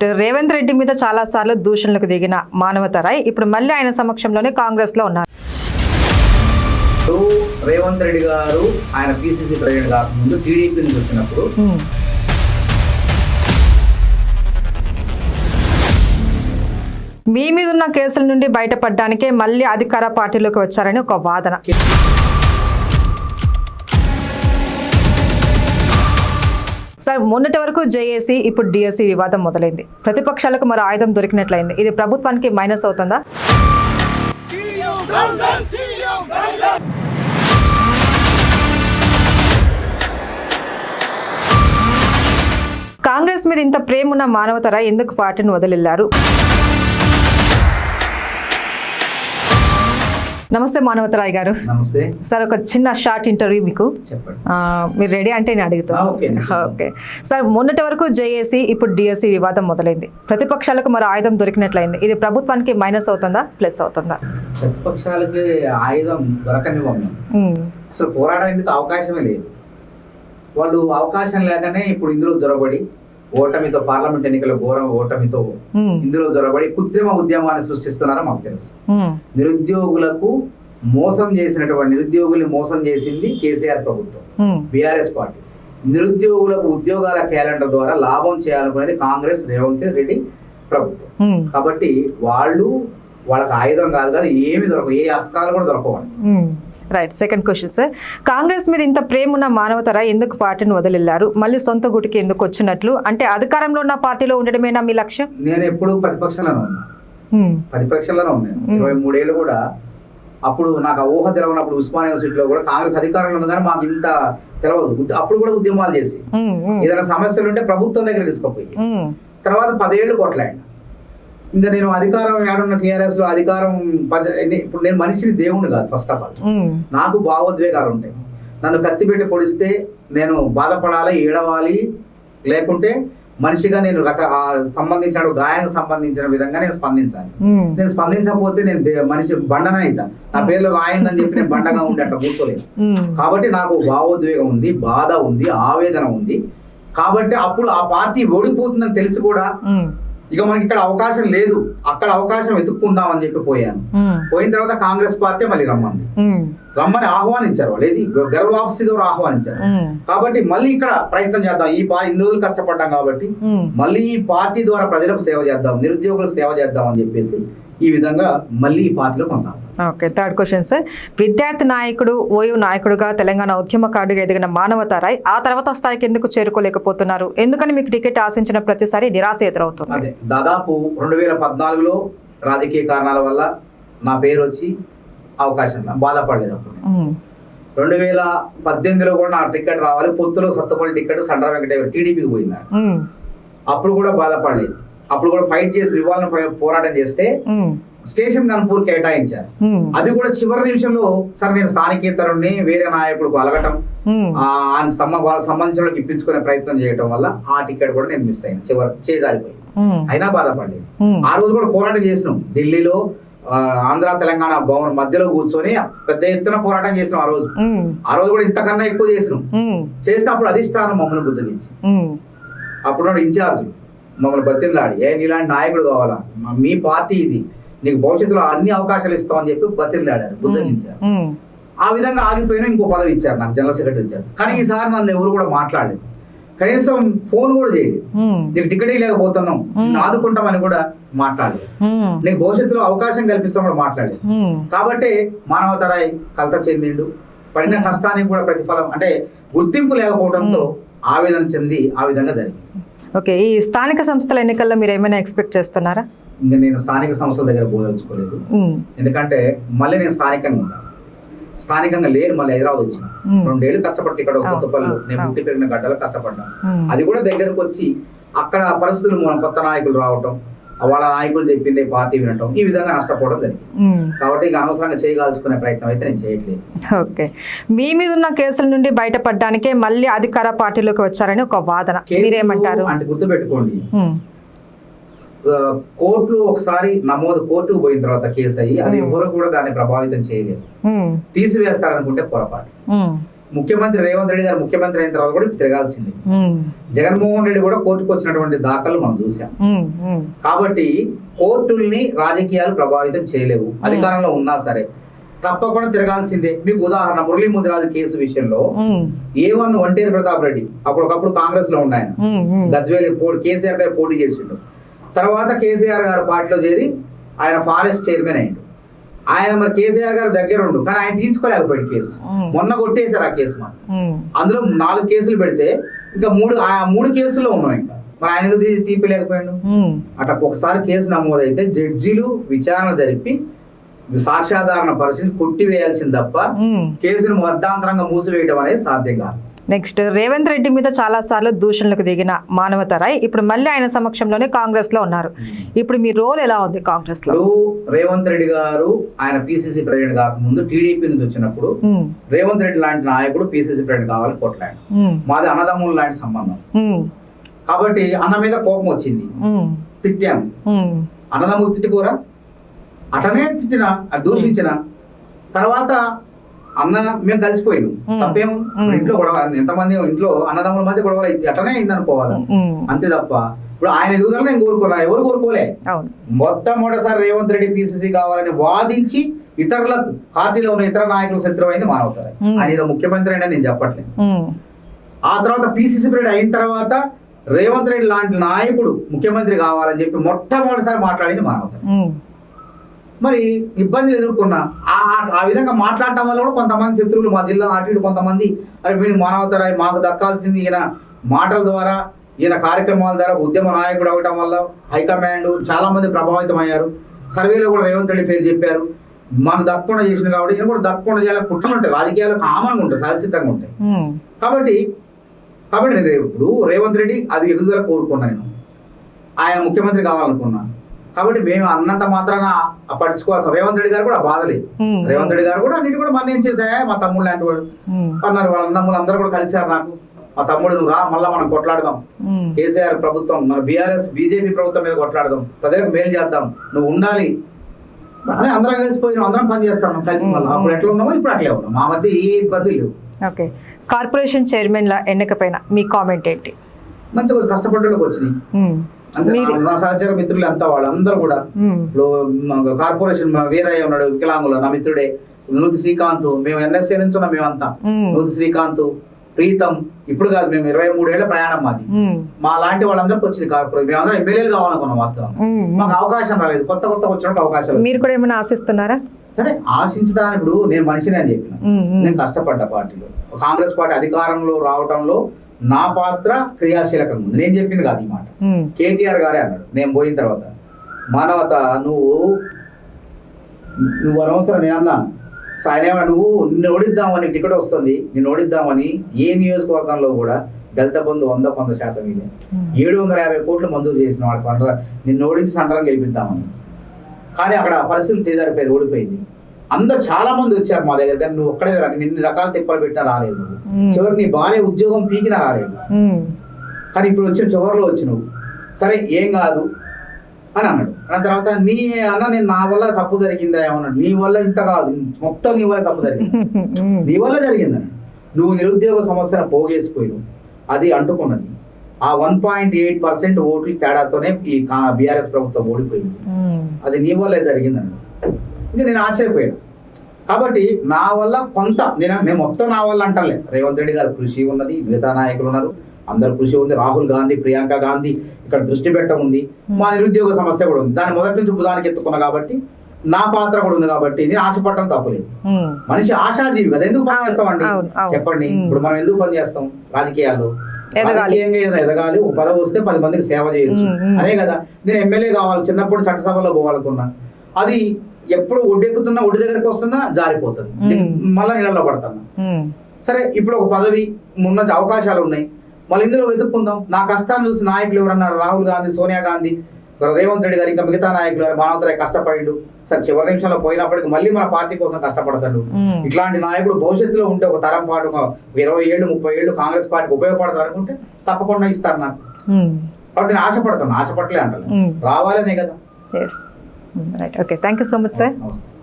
రేవంత్ రెడ్డి మీద చాలా సార్లు దూషణలకు దిగిన మానవతరాయ్ ఇప్పుడు మళ్ళీ ఆయన సమక్షంలోనే కాంగ్రెస్లో ఉన్నారు రేవంత్ రెడ్డి గారు ఆయన పిసిసి ప్రెసిడెంట్ కాకముందు టీడీపీని చూసినప్పుడు. మీ మీద ఉన్న కేసుల నుండి బయటపడడానికే మళ్ళీ అధికార పార్టీలోకి వచ్చారని ఒక వాదన సార్ మొన్నటి వరకు జేఏసీ ఇప్పుడు డిఎస్సి వివాదం మొదలైంది. ప్రతిపక్షాలకు మరో ఆయుధం దొరికినట్లయింది. ఇది ప్రభుత్వానికి మైనస్ అవుతుందా? కాంగ్రెస్ మీద ఇంత ప్రేమ ఉన్న మానవతర ఎందుకు పార్టీని వదిలిల్లారు? నమస్తే మానవతరాయ్ గారు. నమస్తే. సార్ ఒక చిన్న షార్ట్ ఇంటర్వ్యూ మీకు. మీరు రెడీ అంటే నేను అడుగుతాను ఓకే. ఓకే. సార్ మొన్నటి వరకు జేఏసీ ఇప్పుడు డిఎస్సి వివాదం మొదలైంది. ప్రతిపక్షాలకు మరో ఆయుధం దొరికినట్లయింది. ఇది ప్రభుత్వానికి మైనస్ అవుతుందా ప్లస్ అవుతుందా? ప్రతిపక్షాలకి ఆయుధం దొరకనివ్వం ఉమ్, అసలు పోరాడడానికి అవకాశమే లేదు. వాళ్ళు అవకాశం లేకనే ఇప్పుడు ఇందులో జొరబడి ఓటమితో పార్లమెంట్ ఎన్నికల ఘోరం ఓటమితో ఇందులో జొరబడి కృత్రిమ ఉద్యమాన్ని సృష్టిస్తున్నారో మాకు తెలుసు. నిరుద్యోగులకు మోసం చేసినటువంటి నిరుద్యోగుల్ని మోసం చేసింది కేసీఆర్ ప్రభుత్వం బీఆర్ఎస్ పార్టీ. నిరుద్యోగులకు ఉద్యోగాల క్యాలెండర్ ద్వారా లాభం చేయాలనుకునేది కాంగ్రెస్ రేవంత్ రెడ్డి ప్రభుత్వం. కాబట్టి వాళ్ళు వాళ్ళకి ఆయుధం కాదు కాదు ఏమి దొరకవు ఏ అస్త్రాలు కూడా దొరకవాలి ఉమ్. Right second question sir Congress మీద ఇంత ప్రేమ ఉన్న మానవతర ఎందుకు పార్టీని వదిలిల్లారు? మళ్ళీ సొంత గుటికి ఎందుకు వచ్చినట్లు? అంటే అధికారంలో ఉన్న పార్టీలో ఉండడమేనా మీ లక్ష్యం? నేను ఎప్పుడు ప్రతిపక్షంలోనే ఉన్నా. ఉమ్, ప్రతిపక్షంలోనే ఉన్నాను ఇరవై మూడేళ్ళు కూడా అప్పుడు నాకు ఊహ తెలవనప్పుడు ఉస్మానియా యూనివర్సిటీలో కూడా కాంగ్రెస్ అధికారంలో ఉంది కానీ మాకు ఇంత తెలవదు. అప్పుడు కూడా ఉద్యమాలు చేసి ఉమ్, ఉమ్, ఏదైనా సమస్యలు ఉంటే ప్రభుత్వం దగ్గర తీసుకుపోయి తర్వాత పదేళ్ళు కొట్లాడిన. ఇంకా నేను అధికారం ఏడున్న టీఆర్ఎస్లో అధికారం ఇప్పుడు నేను మనిషిని దేవుణ్ణి కాదు ఫస్ట్ ఆఫ్ ఆల్ నాకు భావోద్వేగాలు ఉంటాయి. నన్ను కత్తి పెట్టి పొడిస్తే నేను బాధపడాలి ఏడవాలి లేకుంటే మనిషిగా నేను రక సంబంధించిన గాయానికి సంబంధించిన విధంగా నేను స్పందించాలి. నేను స్పందించకపోతే నేను మనిషి బండనే అవుతా నా పేర్లో రాయిందని చెప్పి నేను బండగా ఉండి అట్లా కూర్చోలేదు కాబట్టి నాకు భావోద్వేగం ఉంది బాధ ఉంది ఆవేదన ఉంది. కాబట్టి అప్పుడు ఆ పార్టీ ఓడిపోతుందని తెలిసి కూడా ఇక మనకి ఇక్కడ అవకాశం లేదు. అక్కడ అవకాశం వెతుక్కుందాం అని చెప్పి పోయాను. పోయిన తర్వాత కాంగ్రెస్ పార్టీ మళ్ళీ రమ్మంది. రమ్మని ఆహ్వానించారు వాళ్ళు. ఏది? గర్వాప్సి ద్వారా ఆహ్వానించారు. కాబట్టి మళ్ళీ ఇక్కడ ప్రయత్నం చేద్దాం. ఈ పా ఇన్ని రోజులు కష్టపడ్డాం కాబట్టి. మళ్ళీ ఈ పార్టీ ద్వారా ప్రజలకు సేవ చేద్దాం నిరుద్యోగులకు సేవ చేద్దాం అని చెప్పేసి ఈ విధంగా మళ్ళీ ఈ పార్టీలో కొనసాగుతాం. Okay third question sir. విద్యార్థి నాయకుడు ఓయూ నాయకుడుగా తెలంగాణ ఉద్యమకారుడిగా ఎదిగిన మానవతారాయ్ ఆ తర్వాత స్థాయికి ఎందుకు చేరుకోలేకపోతున్నారు? ఎందుకని మీకు టికెట్ ఆశించిన ప్రతిసారి నిరాశ ఎదురవుతుంది? అదే దాదాపు రెండు వేల పద్నాలుగులో రాజకీయ కారణాల వల్ల నా పేరు వచ్చి అవకాశం బాధపడలేదు అప్పుడు. రెండు వేల పద్దెనిమిదిలో కూడా నా టికెట్ రావాలి పొత్తులో సత్తపల్లి టికెట్ సండ్ర వెంకటేశ్వర టీడీపీకి పోయింది అప్పుడు కూడా బాధపడలేదు. అప్పుడు కూడా ఫైట్ చేసి రివాల్వ్ పోరాటం చేస్తే స్టేషన్ కన్పూర్ కేటాయించారు. అది కూడా చివరి నిమిషంలో సరే నేను స్థానికేతరుణ్ణి వేరే నాయకుడికి అలగటం ఆయన సంబ వాళ్ళకి సంబంధించిన ఇప్పించుకునే ప్రయత్నం చేయడం వల్ల ఆ టికెట్ కూడా నేను మిస్ అయ్యాను. చివరి చేజారిపోయింది. ఉమ్, అయినా బాధపడలేదు. ఆ రోజు కూడా పోరాటం చేసినాం. ఢిల్లీలో ఆంధ్ర తెలంగాణ భవన్ మధ్యలో కూర్చొని పెద్ద ఎత్తున పోరాటం చేసినాం ఆ రోజు. ఆ రోజు కూడా ఇంతకన్నా ఎక్కువ చేసినాం. చేస్తే అప్పుడు అధిష్టానం మమ్మల్ని బుద్ధగించి అప్పుడు ఇన్ఛార్జ్. మమ్మల్ని బతిలాడి ఏ నీలాంటి నాయకుడు కావాలా? మా- పార్టీ ఇది. నీకు భవిష్యత్తులో అన్ని అవకాశాలు ఇస్తామని చెప్పి బతిలాడారు బుద్ధగించారు. ఆ విధంగా ఆగిపోయినా ఇంకో పదవి ఇచ్చారు నాకు జనరల్ సెక్రటరీ ఇచ్చారు కానీ ఈసారి నన్ను ఎవరు కూడా మాట్లాడలేదు. కనీసం ఫోన్ కూడా చేయలేదు. నీకు టికెట్ లేకపోతున్నాం ఆదుకుంటామని కూడా మాట్లాడలేదు. నీకు భవిష్యత్తులో అవకాశం కల్పిస్తామని కూడా మాట్లాడలేదు. కాబట్టి మానవతరాయ్ కలత చెందిండు. పడిన కష్టానికి కూడా ప్రతిఫలం అంటే గుర్తింపు లేకపోవడంతో ఆవేదన చెంది ఆ విధంగా జరిగింది. ఓకే ఈ స్థానిక సంస్థల ఎన్నికల్లో మీరు ఏమైనా ఎక్స్పెక్ట్ చేస్తున్నారా? ఇంకా నేను స్థానిక సంస్థల దగ్గర పోదలుచుకోలేదు ఉమ్, ఎందుకంటే మళ్ళీ నేను స్థానికంగా ఉన్నాను స్థానికంగా లేను మళ్ళీ హైదరాబాద్ వచ్చిన. రెండేళ్ళు కష్టపడి ఇక్కడ అవును, నేను. పుట్టి పెరిగిన గడ్డలో కష్టపడ్డాను అది కూడా దగ్గరకు వచ్చి అక్కడ పరిస్థితులు మన కొత్త నాయకులు రావటం వాళ్ళ నాయకులు చెప్పింది పార్టీ వినటం ఈ విధంగా నష్టపోవడం జరిగింది. కాబట్టి ఇక అనవసరంగా చేయగాల్చుకునే ప్రయత్నం అయితే నేను చేయట్లేదు. ఓకే. మీ మీద ఉన్న కేసుల నుండి బయటపడడానికే మళ్ళీ అధికార పార్టీలోకి వచ్చారని ఒక వాదన. మీరేమంటారు? అంటే గుర్తుపెట్టుకోండి. కోర్టులో ఒకసారి నమోదు కోర్టుకు పోయిన తర్వాత కేసు అయ్యి అది. ఎవరు కూడా దాన్ని ప్రభావితం చేయలేరు ఉమ్, తీసివేస్తారనుకుంటే పొరపాటు. ముఖ్యమంత్రి రేవంత్ రెడ్డి గారు ముఖ్యమంత్రి అయిన తర్వాత కూడా ఇప్పుడు తిరగాల్సింది. జగన్మోహన్ రెడ్డి కూడా కోర్టుకు వచ్చినటువంటి దాఖలు మనం చూసాం. కాబట్టి కోర్టుల్ని రాజకీయాలు ప్రభావితం చేయలేవు. అధికారంలో ఉన్నా సరే తప్పకుండా తిరగాల్సిందే. మీకు ఉదాహరణ మురళీ ముదిరాజు కేసు విషయంలో ఏ వన్ వంటేరు ప్రతాప్ రెడ్డి అప్పుడు ఒకప్పుడు కాంగ్రెస్లో ఉన్నాయన గజ్వేలి పోటీ కేసీఆర్ పై పోటీ చేసిండు. తర్వాత కేసీఆర్ గారు పార్టీలో చేరి ఆయన ఫారెస్ట్ చైర్మన్ అయ్యిండు ఆయన మరి కేసీఆర్ గారు దగ్గర ఉండు. కానీ ఆయన తీసుకోలేకపోయాడు కేసు. మొన్న కొట్టేశారు ఆ కేసు మనం అందులో నాలుగు కేసులు పెడితే ఇంకా మూడు ఆ మూడు కేసుల్లో ఉన్నాం ఇంకా. మరి ఆయన ఎందుకు తీపిలేకపోయాడు అట్లా ఒకసారి కేసు నమోదైతే జడ్జీలు విచారణ జరిపి సాక్ష్యాధారణ పరిస్థితి కొట్టివేయాల్సింది తప్ప. కేసును మధ్యాంతరంగా మూసివేయడం అనేది సాధ్యం కాదు. నెక్స్ట్ రేవంత్ రెడ్డి మీద చాలా సార్లు దూషణలకు దిగిన మానవత రాయ్ ఇప్పుడు మళ్ళీ ఆయన సమక్షంలోనే కాంగ్రెస్లో ఉన్నారు ఇప్పుడు మీ రోల్ ఎలా ఉంది కాంగ్రెస్లో రేవంత్ రెడ్డి గారు ఆయన పిసిసి ప్రెసిడెంట్ కాకముందు టీడీపీ నుంచి వచ్చినప్పుడు రేవంత్ రెడ్డి లాంటి నాయకుడు పిసిసి ప్రెసిడెంట్ కావాలని కొట్లాడు. మాది అన్నదమ్ముల లాంటి సంబంధం. కాబట్టి అన్న మీద కోపం వచ్చింది. ఉమ్, తిట్టాం. ఉమ్, అన్నదమ్ములు తిట్టుకోరా? అట్లనే తిట్టిన దూషించిన? తర్వాత అన్న మేము కలిసిపోయినాం. మ్మ్. ఇంట్లో గొడవ ఎంతమంది ఇంట్లో అన్నదమ్ముల మధ్య అయితే అట్లనే అయింది అనుకోవాలి. అంతే తప్ప. ఇప్పుడు ఆయన ఎదుగుదల నేను కోరుకున్నా ఎవరు కోరుకోలే. మొట్టమొదటిసారి రేవంత్ రెడ్డి పిసిసి కావాలని వాదించి ఇతరులకు పార్టీలో ఉన్న ఇతర నాయకులు శత్రువైంది మానవుతారు మ్మ్. ఆయన ఏదో ముఖ్యమంత్రి అయినా నేను చెప్పట్లేదు. ఆ తర్వాత పిసిసి పీరియడ్ అయిన తర్వాత రేవంత్ రెడ్డి లాంటి నాయకుడు ముఖ్యమంత్రి కావాలని చెప్పి మొట్టమొదటిసారి మాట్లాడింది మానవతారు మరి ఇబ్బందులు ఎదుర్కొన్నా. ఆ విధంగా మాట్లాడటం వల్ల కూడా కొంతమంది శత్రువులు మా జిల్లా అటు ఇటు కొంతమంది అరే వీళ్ళు మానవతరాయి మాకు దక్కాల్సింది ఈయన మాటల ద్వారా ఈయన కార్యక్రమాల ద్వారా ఉద్యమ నాయకుడు అవటం వల్ల హైకమాండ్ చాలా మంది ప్రభావితం అయ్యారు సర్వేలో కూడా రేవంత్ రెడ్డి పేరు చెప్పారు. మాకు దక్కకుండా చేసింది కాబట్టి ఈయన కూడా దక్కకుండా చేయాలి. కుట్రలు ఉంటాయి రాజకీయాలు కామన్గా ఉంటాయి సహసిద్ధంగా ఉంటాయి. కాబట్టి కాబట్టి నేను ఇప్పుడు రేవంత్ రెడ్డి అది ఎదుగుదల కోరుకున్నా నేను. ఆయన ముఖ్యమంత్రి కావాలనుకున్నా. కాబట్టి మేము అన్నంత మాత్రాన పట్టించుకోవాల్సిన రేవంత్ రెడ్డి గారు కూడా బాధ లేదు. రేవంత్ రెడ్డి గారు కూడా అన్నిటి కూడా మన ఏం చేశాయా మా తమ్ముడు లాంటి వాడు. అన్నారు వాళ్ళ అన్నమ్ములు అందరూ కూడా కలిశారు నాకు. మా తమ్ముడు నువ్వు రా మళ్ళీ మనం కొట్లాడదాం. కేసీఆర్ ప్రభుత్వం మన బీఆర్ఎస్ బీజేపీ ప్రభుత్వం మీద కొట్లాడదాం. ప్రజలకు మేలు చేద్దాం. నువ్వు ఉండాలి. అని అందరం కలిసిపోయినాం అందరం పని చేస్తాం. కలిసి మళ్ళీ. అప్పుడు ఎట్లా ఉన్నామో ఇప్పుడు అట్లే ఉన్నాం. మా మధ్య ఏ ఇబ్బంది లేవు. ఓకే. కార్పొరేషన్ చైర్మన్ల ఎన్నికపైన మీ కామెంట్ ఏంటి? మంచిగా కష్టపడ్డలోకి వచ్చినాయి. నా- సహచర మిత్రులు అంతా వాళ్ళందరూ కూడా కార్పొరేషన్ వీరయ్య ఉన్నాడు వికలాంగులు నా మిత్రుడే నూతి శ్రీకాంత్ మేము ఎన్ఎస్ఏ నుంచి ఉన్నాం మేమంతా. నూతి శ్రీకాంత్ ప్రీతం ఇప్పుడు కాదు మేము ఇరవై మూడేళ్ళ ప్రయాణం మాది. మా లాంటి వాళ్ళందరికీ వచ్చింది కార్పొరేషన్ మేము అందరం ఎమ్మెల్యేలు కావాలనుకున్నాం వాస్తవం మాకు అవకాశం రాలేదు కొత్త కొత్త వచ్చినప్పుడు అవకాశాలు మీరు కూడా ఏమైనా ఆశిస్తున్నారా? సరే ఆశించడానికి ఇప్పుడు నేను మనిషిని అని చెప్పిన. నేను కష్టపడ్డ పార్టీలో కాంగ్రెస్ పార్టీ అధికారంలో రావటంలో నా పాత్ర క్రియాశీలకంగా ఉంది. నేను చెప్పింది కాదు ఈ మాట. కేటీఆర్ గారే అన్నాడు. నేను పోయిన తర్వాత. మానవత నువ్వు నువ్వు అనవసరం నేను అన్నా సో ఆయన ఏమన్నా నువ్వు నిన్ను ఓడిద్దామని టికెట్ వస్తుంది. నిన్ను ఓడిద్దామని ఏ నియోజకవర్గంలో కూడా దళిత బంధు వంద కొంత శాతం ఇదే. ఏడు వందల యాభై కోట్లు మంజూరు చేసిన వాడు సండ్ర నిన్ను ఓడించి సంటరం గెలిపిద్దామని. కానీ అక్కడ పరిస్థితులు చేజారిపోయి ఓడిపోయింది అందరు చాలా మంది వచ్చారు మా దగ్గర కానీ నువ్వు ఒక్కడే రా నిన్ను రకాల తిప్పలు పెట్టినా రాలేదు చివరికి నీ భార్య ఉద్యోగం పీకినా రాలేదు. కానీ ఇప్పుడు వచ్చిన చివరిలో వచ్చి నువ్వు సరే ఏం కాదు అని అన్నాడు. అన్న తర్వాత నీ అన్న నేను నా వల్ల తప్పు జరిగిందా ఏమన్నాడు. నీ వల్ల ఇంత కాదు. మొత్తం నీ వల్ల తప్పు జరిగింది. నీ వల్ల జరిగిందని. నువ్వు నిరుద్యోగ సమస్యను పోగేసిపోయినావు. అది అంటుకున్నది. ఆ వన్ పాయింట్ ఎయిట్ పర్సెంట్ ఓట్ల తేడాతోనే ఈ బీఆర్ఎస్ ప్రభుత్వం ఓడిపోయింది. అది నీ వల్లే జరిగిందని ఇంకా నేను ఆశ్చర్యపోయాను. కాబట్టి నా వల్ల కొంత నేను నేను మొత్తం నా వల్ల అంటలే. రేవంత్ రెడ్డి గారి కృషి ఉన్నది మిగతా నాయకులు ఉన్నారు అందరు కృషి ఉంది. రాహుల్ గాంధీ ప్రియాంక గాంధీ ఇక్కడ దృష్టి పెట్ట ఉంది. మా నిరుద్యోగ సమస్య కూడా ఉంది. దాన్ని మొదటి నుంచి భుజానికి ఎత్తుకున్నా కాబట్టి నా పాత్ర కూడా ఉంది కాబట్టి నేను ఆశపడటం తప్పులేదు. ఉమ్, మనిషి ఆశాజీవి కదా ఎందుకు పని చేస్తామండి. చెప్పండి మ్మ్. ఇప్పుడు మనం ఎందుకు పని చేస్తాం? రాజకీయాల్లో. ఎదగాలి. రాజకీయంగా ఏదైనా ఎదగాలి ఒక పదవి వస్తే పది మందికి సేవ చేయొచ్చు. అనే కదా నేను ఎమ్మెల్యే కావాలి చిన్నప్పుడు చట్టసభలో పోవాలనుకున్నా. అది ఎప్పుడు ఒడ్డెక్కుతున్నా ఒడ్డు దగ్గరికి వస్తుందా జారిపోతుంది. మళ్ళీ నీళ్ళలో పడుతున్నా సరే ఇప్పుడు ఒక పదవి ఉన్న అవకాశాలు ఉన్నాయి. మళ్ళీ ఇందులో వెతుక్కుందాం. నా కష్టాన్ని చూసి నాయకులు ఎవరన్నారు రాహుల్ గాంధీ సోనియా గాంధీ రేవంత్ రెడ్డి గారు ఇంకా మిగతా నాయకులు మానవతరాయ్ కష్టపడిండు. సరే చివరి నిమిషంలో పోయినప్పటికి మళ్ళీ మన పార్టీ కోసం కష్టపడతాడు. ఇట్లాంటి నాయకుడు భవిష్యత్తులో ఉంటే ఒక తరం పాటు ఒక ఇరవై ఏళ్ళు ముప్పై ఏళ్ళు కాంగ్రెస్ పార్టీకి ఉపయోగపడతారు అనుకుంటే తప్పకుండా ఇస్తారు నాకు. కాబట్టి నేను ఆశపడతాను. ఆశపడలే అంటాను ఉమ్. రావాలనే కదా. Right okay thank you so much sir నమస్తే